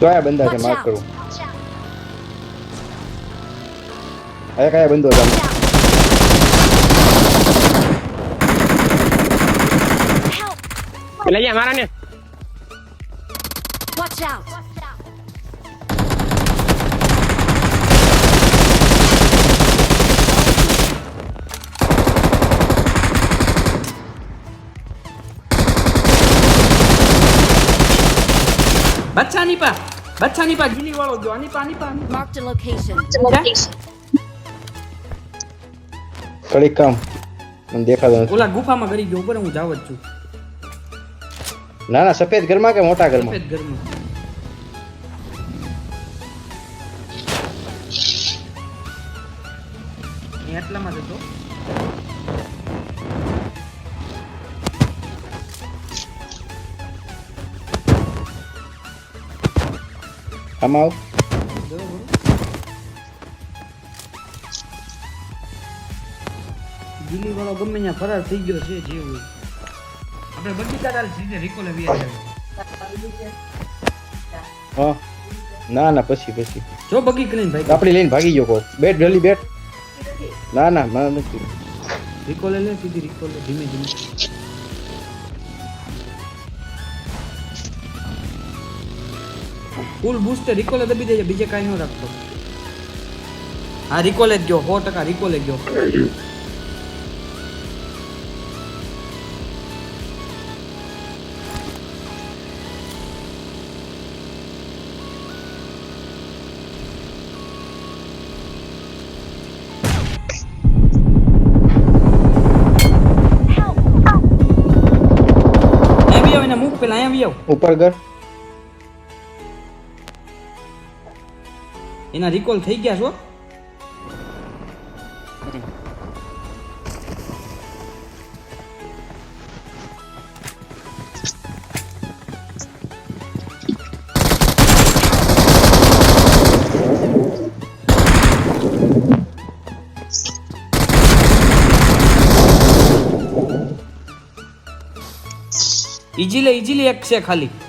કયા બંદા છે Watch mark out. કરું કયા કયા બંદો છે આમ? Help! એટલે અહીંયા મારા ને Watch out! બચ્ચા ની પા બચ્ચા ની પા ગીલી વાળો જો આની પાની પા આની પા. Marked a કામ મને દેખાતો નથી. ઓલા ગુફામાં ગરી ગયો ઉપર હું જાવ જ છું. ના ના સફેદ ઘરમાં કે મોટા ઘરમાં? સફેદ ઘરમાં. એટલામાં આટલામાં જ out. આમાં આવ વાળો ગમે ત્યાં ફરાર થઈ ગયો છે જેવું આપણે બગીચા તારે સીધે રિકોલે હા. ના ના પછી પછી. જો બગી કરીને ભાઈ. આપણે લઈને ભાગી ગયો કો બેટ જલ્દી બેટ. ના ના મને નથી. રિકોલે લે સીધી રિકોલે ધીમે ધીમે. ફૂલ બૂસ્ટ રિકોલે દબી દેજે બીજે કાંઈ ન રાખતો. હા રિકોલે જ ગયો સો ટકા રિકોલે ગયો. ઉપર કર એના રિકોલ થઈ ગયા છો? ઇઝીલી ઇઝીલી એક છે ખાલી.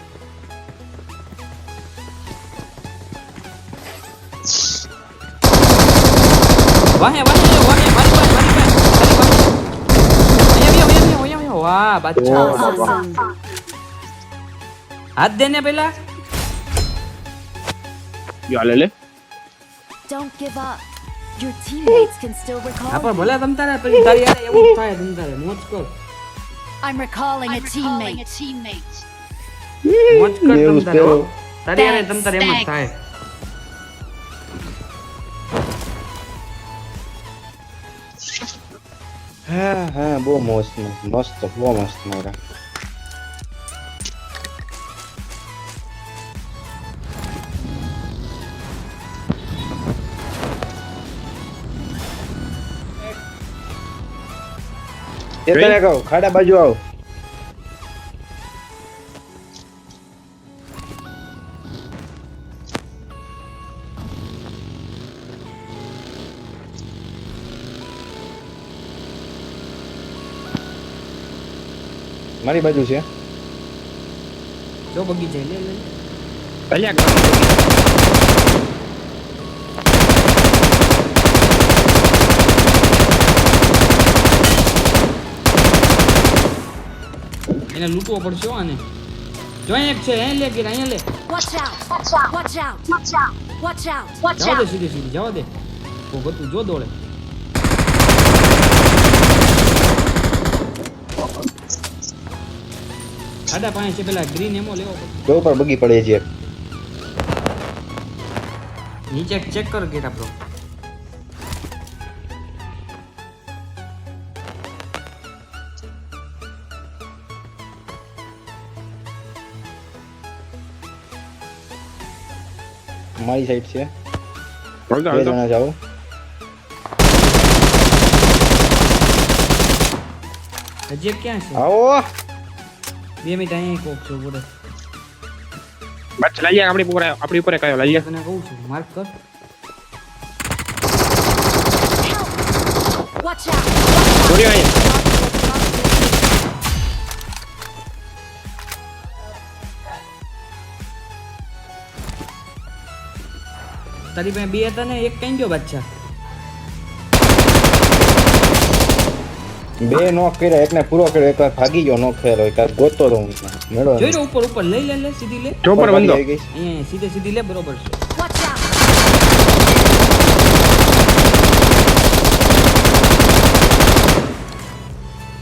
વાહે વાહે વાહે મારી પાસે મારી પાસે ખાલી વાહે અહીંયા આવ્યો અહીંયા આવ્યો વાહ Awesome. હાથ દે ને પેલા યો હાલે લે Don't give up. Your teammates can still recall. પણ ભલે તમ તારે પછી તારી યાર એવું થાય તમ તારે મોજ કર I'm recalling a teammate. મોજ કર તમ એવું જ તારે. તારી યાર તમ તારે એમ જ. થાય હા હા બહુ મસ્ત મસ્ત બહુ મસ્ત મોરા એ તને કહું ખાડા બાજુ આવ મારી બાજુ છે. જો બગી લે લે લે. ભલ્યા એને લૂંટવો પડશે હો આને. જો એક છે અહીં લે કે અહીંયા લે. Watch out watch out watch out watch out watch out જવા દે સીધી સીધી જવા દે. તો બધું જો દોડે. ખાડા પાસે છે પેલા ગ્રીન એમો લેવો પડશે. જો ઉપર બગી પડે છે. નીચે ચેક કર ગેટ આપણો. મારી સાઈડ છે. બે જણા જાઓ. હજી ક્યાં છે? આવો. બે મિનિટ અહીંયા કોક છે બોલો. બસ જાય આપણી ઉપર આવ્યો, આપણી ઉપર કયો લાલિયા તને કહું છું માર્ક કર. જોડ્યો અહીંયા તારી પાસે બે હતા ને એક કઈ ગયો બાદશાહ? બે નો કર્યા એકને પૂરો કર્યો એક વાર ભાગી ગયો નો ખેરો એક ગોતો તો મેળો જોઈ ઉપર ઉપર લઈ લે લે સીધી લે. ચોપર બંધો. અહીંયા સીધે સીધી લે બરોબર છે.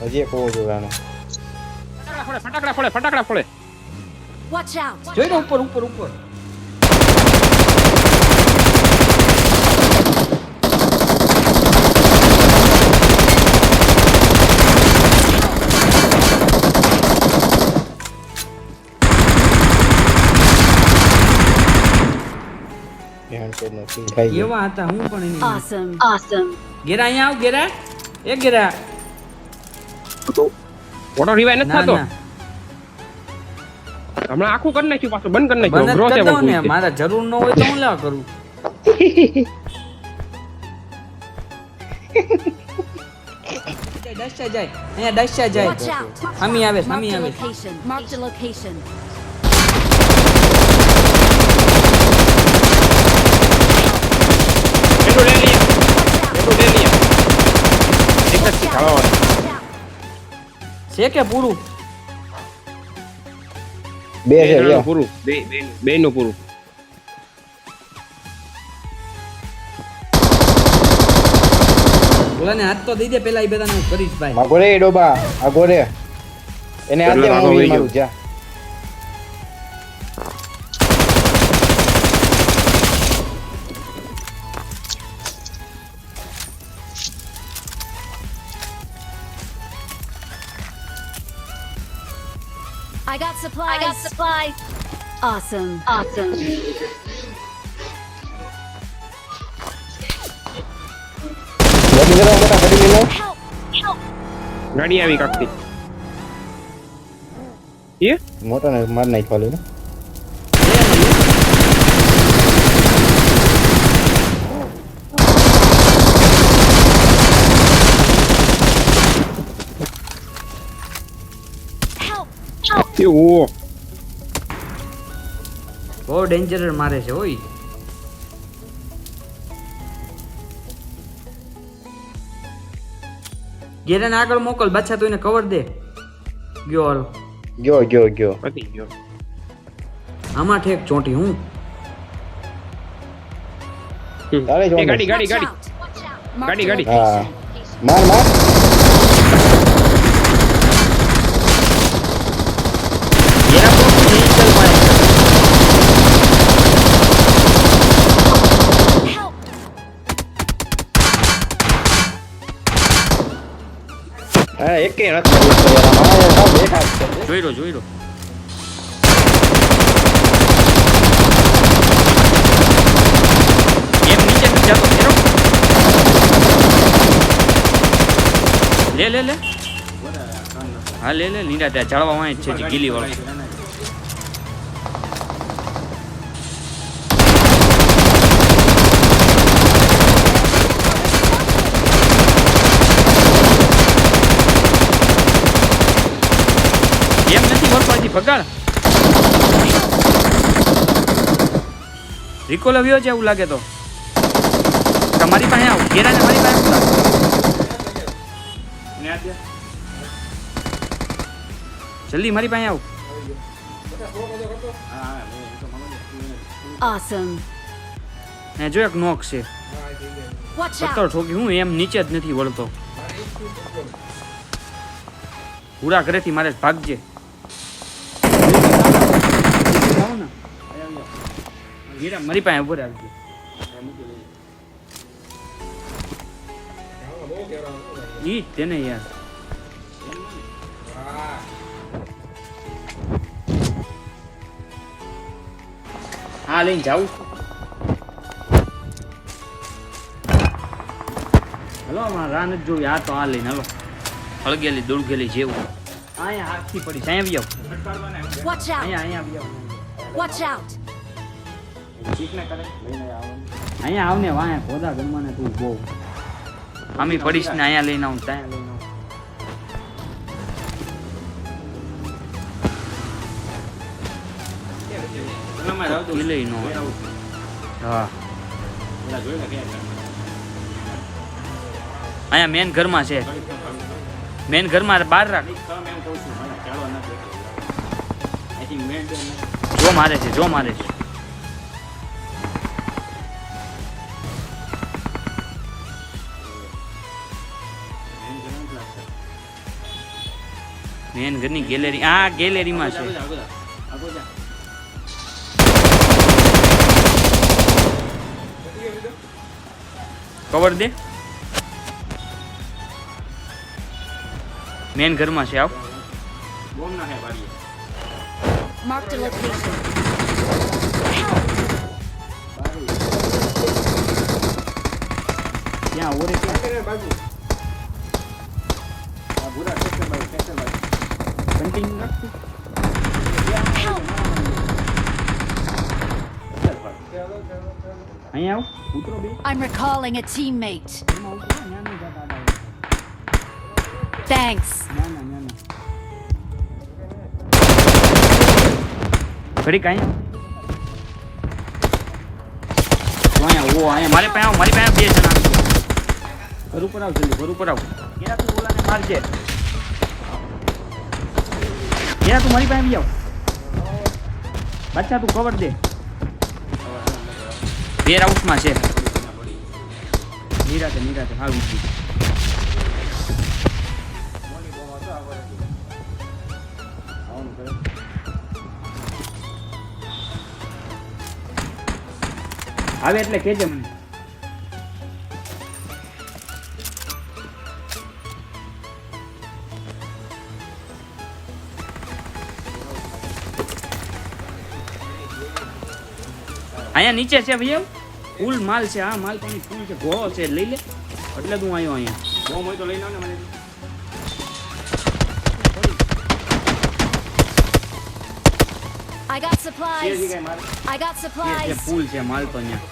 હજી એક હોવો જોઈએ આનો. ફટાકડા ફોડે ફટાકડા ફોડે ફટાકડા ફોડે. જોઈ ઉપર ઉપર ઉપર. ધ્યાન તો નથી ખાઈ કેવા હતા હું પણ એની Awesome. Awesome. ગેરા અહીંયા આવ ગેરા. એ ગેરા. ઓટો રિવાઈ નથી થતો? હમણાં આખું કરી નાખ્યું પાછું બંધ કરી નાખ્યું. ને મારા જરૂર ન હોય તો હું લેવા કરું. દસ્યા જાય અહીંયા દસ્યા જાય. સામી આવે સામી આવે. the location. એટલું લઈ લઈએ એટલું લઈ લઈએ એક જ છે, ચાલો! છે કે પૂરું? બે છે. પૂરું. બે બે નું પૂરું. ઓલાને હાથ તો દઈ દે પેલા એ બધાને હું કરીશ ભાઈ. માગો રે ડોબા આગોરે એને આગો હું મારું જા. supplies. I got supplies. Awesome. Awesome. Help! Help! Ready, Abby, cockpit. Here? I'm not night. ઓ બહુ ડેન્જર મારે છે ઓય. ગેરાને આગળ મોકલ બાદશાહ તું એને કવર દે. ગયો હાલો. ગયો ગયો ગયો. પતી ગયો. આમાં ઠેક ચોંટી હું. ગાડી ગાડી ગાડી. ગાડી, ગાડી. માર માર. હા, એકે નથી બેકાર છે. જોઈ લો નીચે નથી જતો ફેરો લે લે લે. હા, લે લે લીંડા ત્યાં જાળવા જ છે ગીલી એમ ભગાડ રિકોલ આવ્યો છે એવું લાગે તો. તમારી પાસે આવું. ઘેરા ને મારી પાસે આવ જલ્દી મારી પાસે આવું. Awesome. ને જો એક નોક છે. પત્તર ઠોકી હું એમ નીચે જ નથી વળતો. પૂરા ઘરેથી મારે ભાગજે. હીરા મારી પાસે ઊભો રાખજો ઈ તેને યાર. હા લઈને જાઉં હલો અમારા રાન જ જોવી. આ તો આ લઈને હલો. હળગેલી દુળગેલી જેવું. અહીંયા આખી પડી. અહીંયા આવી જાઓ. અહીંયા અહીંયા આવી અહીંયા આવને વાંહે ખોદા જમવાને તું બહુ. આમી પડીશ ને અહીંયા લઈને આવું ત્યાં લઈને આવું. લઈ નો. હા. ઓલા જોઈ ને ક્યાં અહીંયા મેન ઘરમાં છે. મેન ઘરમાં બહાર રાખ. જો મારે છે જો મારે છે. મેન ઘરની ગેલેરી આ ગેલેરીમાં છે. કવર દે મેન ઘરમાં છે આવ બોમ્બ બારીએ. A location. ત્યાં ઓરે આ ભૂરા ખેતર બાજુ, ખેતર બાજુ. કન્ટિન્યુ રાખતું ચાલ ભાઈ. અહીંયા આવ ઉતરો બે I'm recalling a teammate. એમાં ઉતરો ન્યા નહીં જતા હતા. Thanks. ના ના ના ના ઘડીક અહીંયા આવ. જો અહીંયા ઓ અહીંયા મારી પાસે આવ મારી પાસે બે જણા ઘર ઉપર આવ જલ્દી ઘર ઉપર આવ એના તું ઓલાને મારજે એના તું મારી પાસે આવ બચ્ચા તું કવર દે. વેર હાઉસમાં છે. નિરાતે નિરાતે, હા આવવાનું આવે એટલે કેજે મને. અહીંયા નીચે છે ભૈયા ફૂલ માલ છે આ માલ પણ ફૂલ છે? ઘોડો છે લઈ લે. એટલે તું આવ્યો અહીંયા. બોમ્બ હોય તો લઈ લો ને મને. I got supplies. I got supplies. ફૂલ છે માલ તો અહીંયા.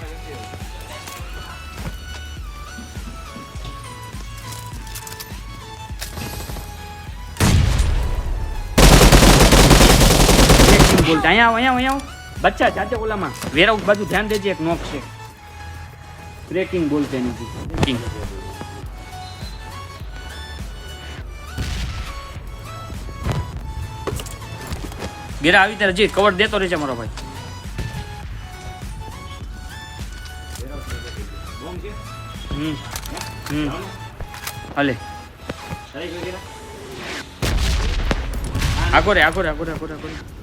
અહીંયા આવ, અહીંયા આવ, અહીંયા આવ. બચ્ચા જાતે ઓલામાં. વેરહાઉસ બાજુ ધ્યાન દેજે એક નોક છે. બ્રેકિંગ બોલ છે બ્રેકિંગ ગેરા આવી ત્યારે જી કવર દેતો રહેશે મારો ભાઈ. હમ. હમ. હાલે? આગો રે આગો રે આગો રે આગો રે આગો રે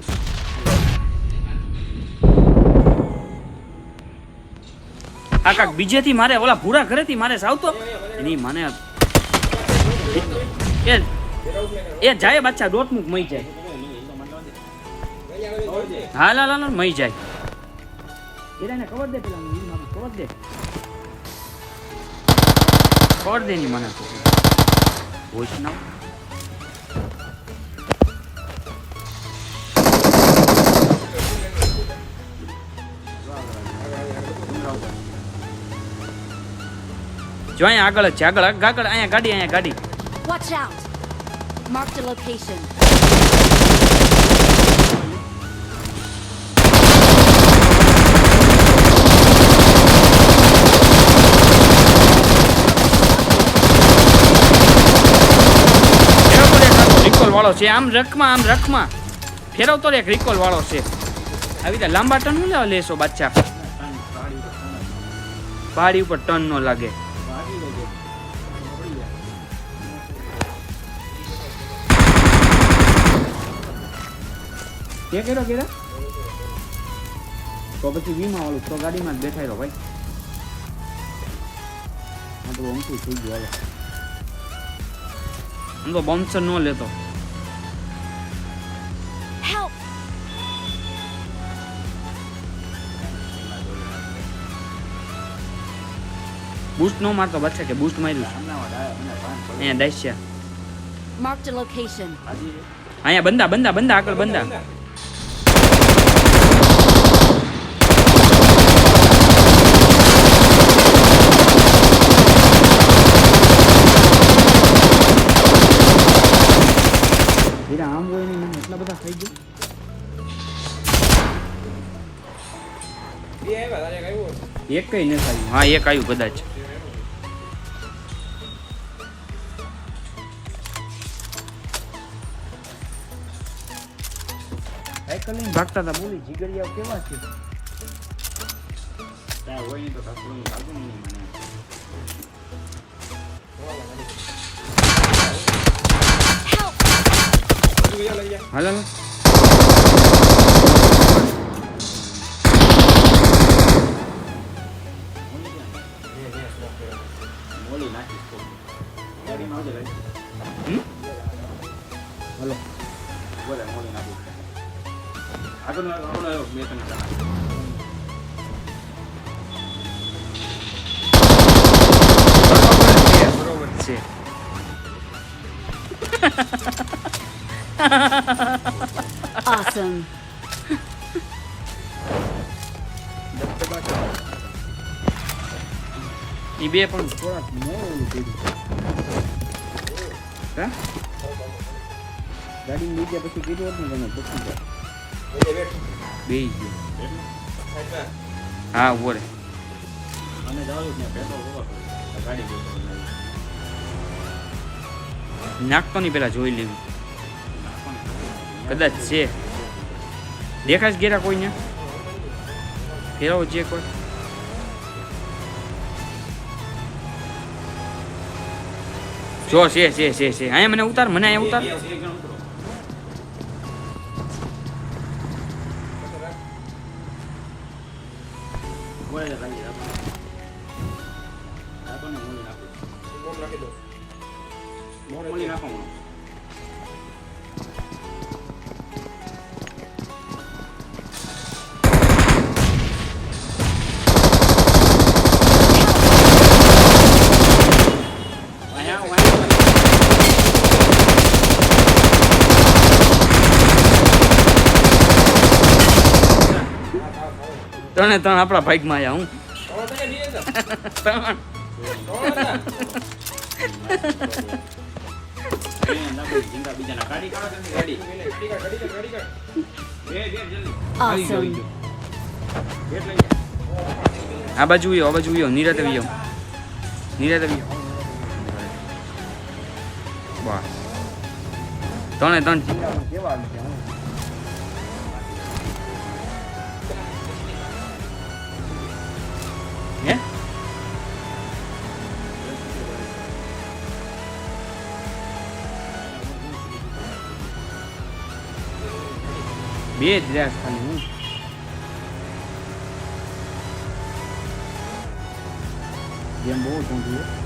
કાક, બીજેથી મારે ઓલા ભૂરા ઘરેથી મારે સાવતો એની મને એ એ જાય બાદશાહ, દોટમુખ મઈ જાય. હા લા લા મઈ જાય. એને કવર દે પેલા કવર દે. કવર દે ની મને. હોશ ના જો અહીંયા આગળ જ છે આગળ આગળ અહીંયા ગાડી અહીંયા ગાડી. Watch out mark the location વાળો છે આમ રખમાં આમ રખમાં. ફેરવતો રે એક રિકોલ વાળો છે. આવી રીતે લાંબા ટર્ન લેવા લેશો બાદશાહ. બારી ઉપર ટર્ન નો લાગે. કે કર્યો કેરા તો પછી વીમા ઓલું તો ગાડીમાં જ રહો ભાઈ હા તો અમથું થઈ ગયું હાલે આમ તો બોમ્સર નો લેતો. બૂસ્ટ નો મારતો બાદશાહ કે બૂસ્ટ માર્યું. અહીંયા દાસ્યા છે a location. હાજી. અહીંયા બંદા બંદા બંદા આગળ બંદા હીરા આમ હોય નહીં મને એટલા બધા થઈ ગયા. એક કઈ નથી આવ્યું. હા એક આવ્યું કદાચ. સાયકલ લઈને ભાગતા હતા બોલી જીગરિયા કેવા છે? ત્યાં હોય તો કાકડું ભાગું નહીં મને હાલો હાલો. હમ? હાલો બોલે મોલી નાખું આગળ આગળ આવ્યો બે ત્રણ જણા બરોબર છે Awesome. એ બે પણ. થોડાક મોડું કર્યું હા? ગાડી લઈ ગયા પછી કીધું હતું તમે પછી બે ગયો. હા ઊભો રે નાખતો નહીં પેલા જોઈ લેવી. કદાચ છે દેખાશ ગેરા કોઈને ફેરવો છે કોઈ જો છે છે છે છે અહીંયા મને ઉતાર મને અહીંયા ઉતાર ત્રણે ત્રણ આપણા ભાગમાં આવ્યા હું. ત્રણ આ બાજુ આવ્યો આ બાજુ આવ્યો નિરાતે આવ્યો નિરાતે આવ્યો બસ. ત્રણે ત્રણ. કેવા બે જ રહ્યા ખાલી હું ગેમ બહુ છે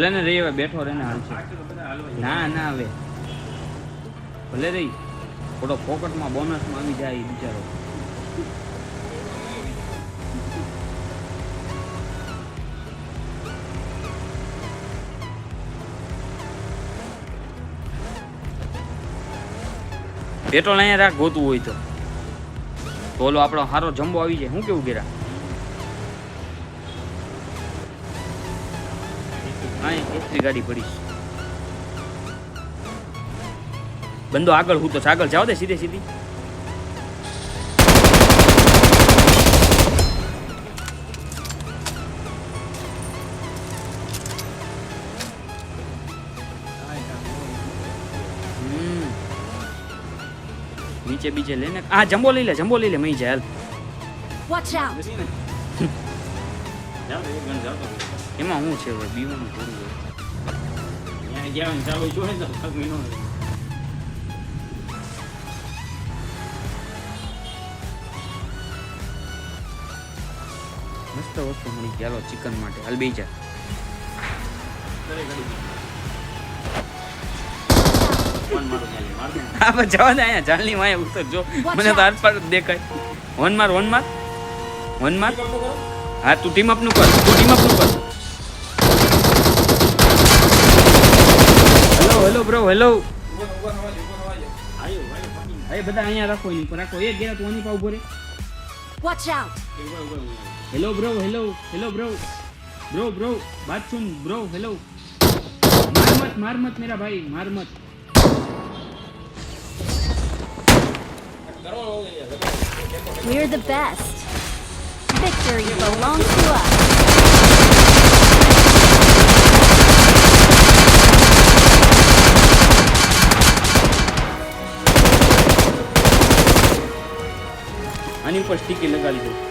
ભલે ને રહી હવે, બેઠો રહે ને હાલ ના ના હવે. ભલે રહી. થોડો પોકેટમાં બોનસમાં આવી જાય બિચારો. પેટ્રોલ અહીંયા રાખ ગોતું હોય તો. બોલો આપણો સારો જમ્બો આવી જાય. શું કેવું ગેરા? હા એસરી ગાડી પડી છે. બંદો આગળ હું તો આગળ જાવ દે સીધે સીધી હમ. નીચે બીજે લઈને આ જમ્બો લઈ લે જમ્બો લઈ લે મઈ જાય હાલ Watch out. એમાં શું છે? ભાઈ બીવાનું થોડું હોય. મસ્ત વસ્તુ મળી ગઈ. હાલો ચિકન માટે. હાલ બેસી જા. હા બસ જવા દે અહીંયા. જાળની જો. મને તો હાથ પર દેખાય. વન માર વન માર. વન માર. હા તું ટીમ અપનું કર. તું ટીમ અપનું કર. હેલો હેલો બ્રો હેલો અરે બધા અહીંયા રાખો એની ઉપર રાખો એક ગયા તું આની પા ઊભો રે Watch out! Hello bro hello hello bro bro bro Baat સુન બ્રો હેલો માર મત માર મત મેરા ભાઈ માર મત We're the best. Victory belongs to us. આની ઉપર સ્ટીકી લગાડી દઉં